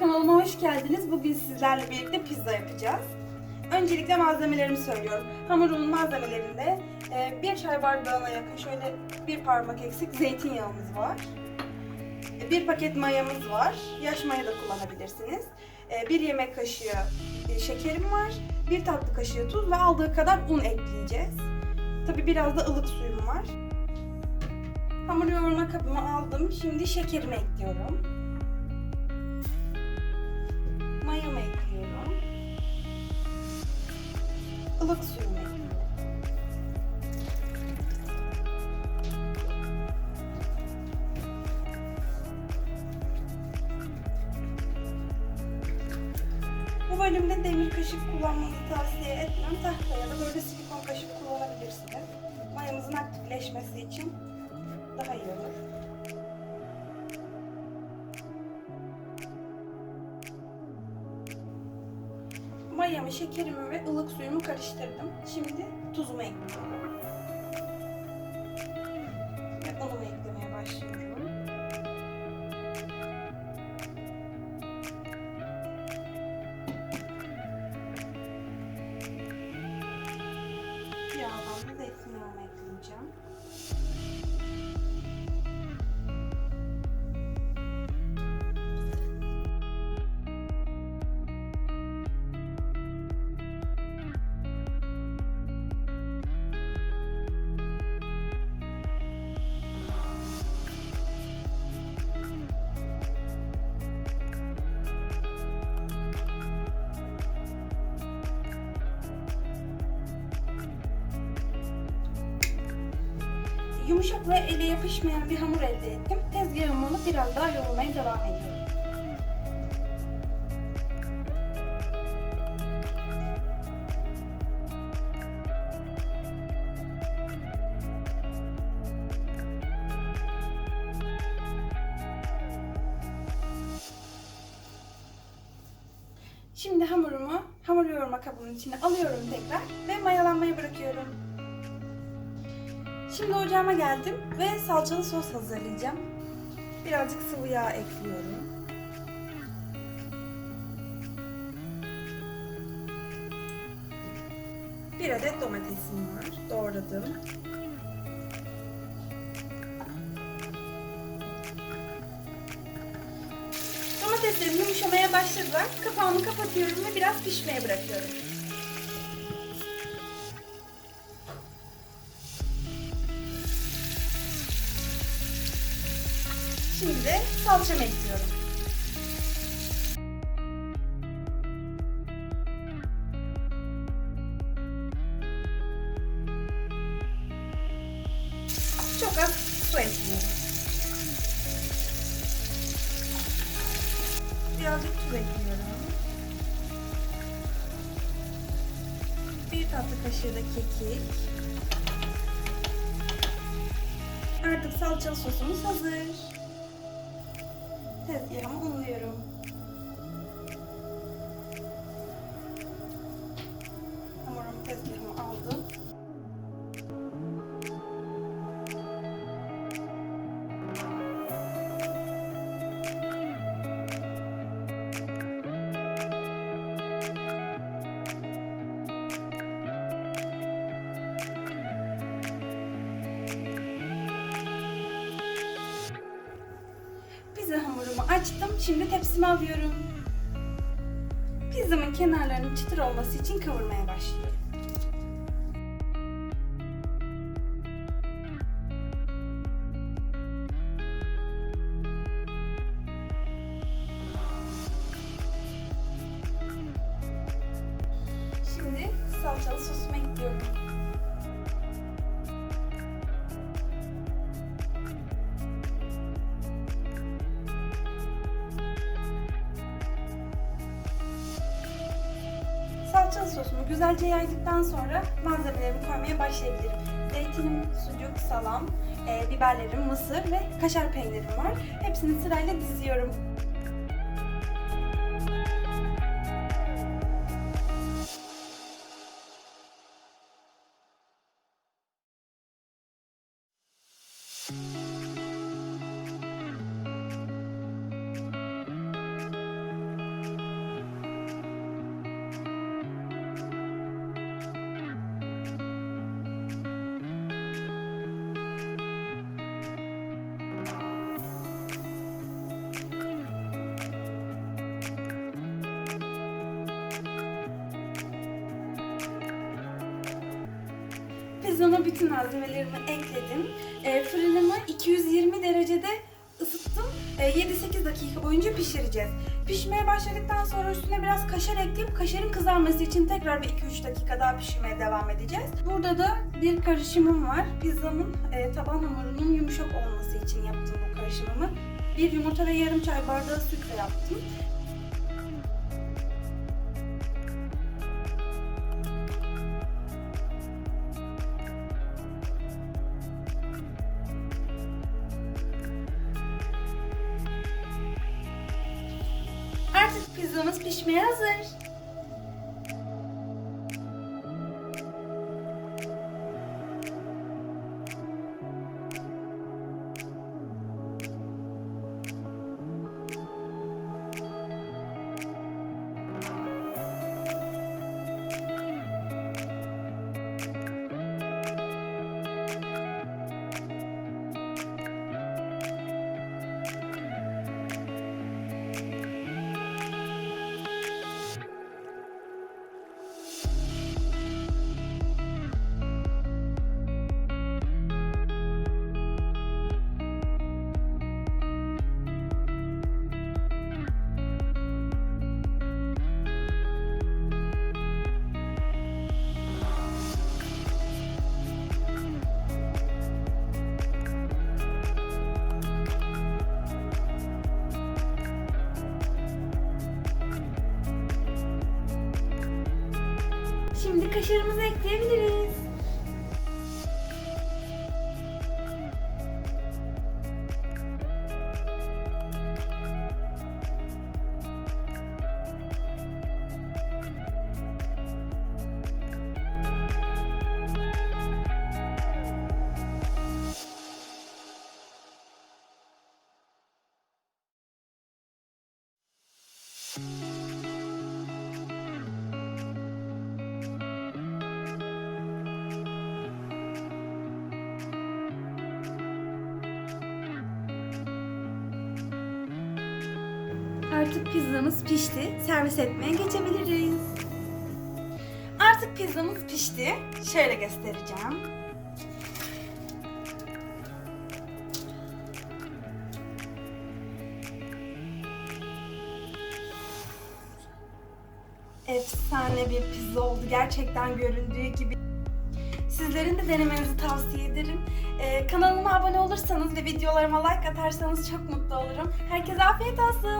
kanalıma hoş geldiniz. Bugün sizlerle birlikte pizza yapacağız. Öncelikle malzemelerimi söylüyorum. Hamurumun malzemelerinde e, bir çay bardağına yakın şöyle bir parmak eksik zeytinyağımız var. E, Bir paket mayamız var. Yaş maya da kullanabilirsiniz. E, Bir yemek kaşığı şekerim var. Bir tatlı kaşığı tuz ve aldığı kadar un ekleyeceğiz. Tabi biraz da ılık suyum var. Hamur yoğurma kabıma aldım. Şimdi şekerimi ekliyorum. Mayamı ekliyorum. Ilık suyumu ekliyorum. Bu bölümde demir kaşık kullanmanızı tavsiye etmem. Tahta ya da böyle silikon kaşık kullanabilirsiniz. Mayamızın aktifleşmesi için daha iyi olur. Mayamı, şekerimi ve ılık suyumu karıştırdım. Şimdi tuzumu ekliyorum. Ve unumu eklemeye başlıyorum. Yumuşak ve ele yapışmayan bir hamur elde ettim. Tezgahıma onu biraz daha yoğurmaya devam ediyorum. Şimdi hamurumu hamur yoğurma kabının içine alıyorum tekrar ve mayalanmaya bırakıyorum. Şimdi ocağıma geldim ve salçalı sos hazırlayacağım. Birazcık sıvı yağ ekliyorum. Bir adet domatesim var. Doğradım. Domateslerim yumuşamaya başladılar. Kapağımı kapatıyorum ve biraz pişmeye bırakıyorum. Şimdi de salçamı ekliyorum. Çok az su ekliyorum. Birazcık tuz ekliyorum. Bir tatlı kaşığı da kekik. Artık salçalı sosumuz hazır. Tezgahımı unluyorum. Açtım. Şimdi tepsime alıyorum. Pizzamın kenarlarının çıtır olması için kavurmaya başlıyorum. Şimdi salçalı sosumu ekliyorum. Salçalı sosumu güzelce yaydıktan sonra malzemelerimi koymaya başlayabilirim. Zeytinim, sucuk, salam, e, biberlerim, mısır ve kaşar peynirim var. Hepsini sırayla diziyorum. Pizzama bütün malzemelerimi ekledim. E, fırınımı 220 derecede ısıttım. E, 7-8 dakika boyunca pişireceğiz. Pişmeye başladıktan sonra üstüne biraz kaşar ekleyip kaşarın kızarması için tekrar bir 2-3 dakika daha pişirmeye devam edeceğiz. Burada da bir karışımım var. Pizzamın e, taban hamurunun yumuşak olması için yaptım bu karışımımı. Bir yumurta ve yarım çay bardağı sütle yaptım. Artık pizzamız pişmeye hazır. Kaşarımızı ekleyebiliriz. Artık pizzamız pişti. Servis etmeye geçebiliriz. Artık pizzamız pişti. Şöyle göstereceğim. Efsane bir pizza oldu. Gerçekten göründüğü gibi. Sizlerin de denemenizi tavsiye ederim. Ee, kanalıma abone olursanız ve videolarıma like atarsanız çok mutlu olurum. Herkese afiyet olsun.